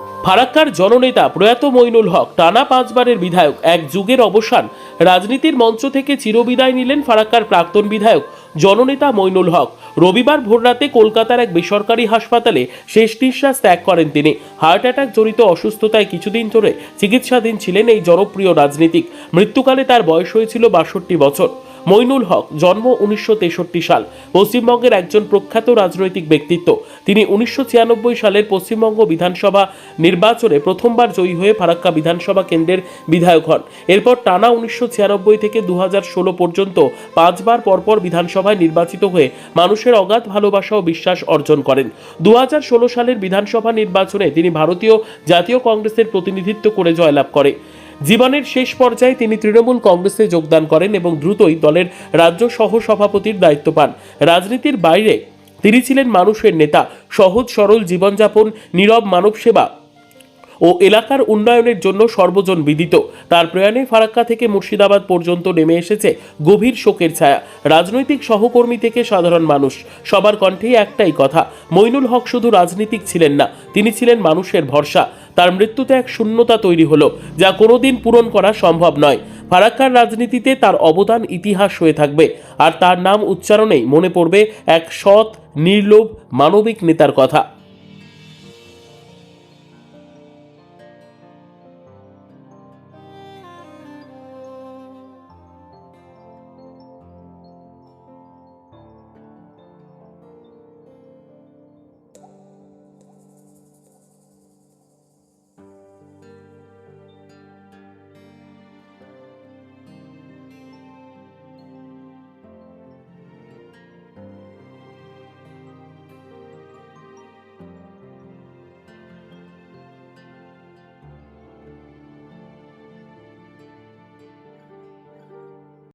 ফারাক্কার জননেতা প্রয়াত মইনুল হক টানা পাঁচবারের বিধায়ক এক যুগের অবসান রাজনীতির মঞ্চ থেকে চিরবিদায় নিলেন ফারাক্কার প্রাক্তন বিধায়ক জননেতা মইনুল হক। রবিবার ভোররাতে কলকাতার এক বেসরকারি হাসপাতালে শেষ নিঃশ্বাস ত্যাগ করেন তিনি। হার্ট অ্যাটাক জড়িত অসুস্থতায় কিছুদিন ধরে চিকিৎসাধীন ছিলেন এই জনপ্রিয় রাজনীতিক। মৃত্যুকালে তার বয়স হয়েছিল বাষট্টি বছর। মইনুল হক, জন্ম উনিশশো তেষট্টি সাল। পশ্চিমবঙ্গের একজন প্রখ্যাত রাজনৈতিক ব্যক্তিত্ব। তিনি উনিশশো ছিয়ানব্বই সালের পশ্চিমবঙ্গ বিধানসভা নির্বাচনে প্রথমবার জয়ী হয়ে ফারাক্কা বিধানসভা কেন্দ্রের বিধায়ক হন। এরপর টানা উনিশশো ছিয়ানব্বই থেকে দু পর্যন্ত পাঁচবার পরপর বিধানসভায় নির্বাচিত হয়ে মানুষের অগাধ ভালোবাসা ও বিশ্বাস অর্জন করেন। দু সালের বিধানসভা নির্বাচনে তিনি ভারতীয় জাতীয় কংগ্রেসের প্রতিনিধিত্ব করে জয়লাভ করে। জীবনের শেষ পর্যায়ে তিনি তৃণমূল কংগ্রেসে যোগদান করেন এবং দ্রুতই দলের রাজ্য সহ সভাপতির দায়িত্ব পান। রাজনীতির বাইরে তিনি ছিলেন মানুষের নেতা, সহজ সরল জীবনযাপন, নীরব মানব সেবা ও এলাকার উন্নয়নের জন্য সর্বজন বিদিত। তার প্রয়াণে ফারাক্কা থেকে মুর্শিদাবাদ পর্যন্ত নেমে এসেছে গভীর শোকের ছায়া। রাজনৈতিক সহকর্মী থেকে সাধারণ মানুষ। সবার কণ্ঠেই একটাই কথা, মইনুল হক শুধু রাজনীতিক ছিলেন না, তিনি ছিলেন মানুষের ভরসা। তার মৃত্যুতে এক শূন্যতা তৈরি হলো, যা কোনোদিন পূরণ করা সম্ভব নয়। ফারাক্কার রাজনীতিতে তার অবদান ইতিহাস হয়ে থাকবে, আর তার নাম উচ্চারণেই মনে পড়বে এক সৎ, নির্লোভ, মানবিক নেতার কথা।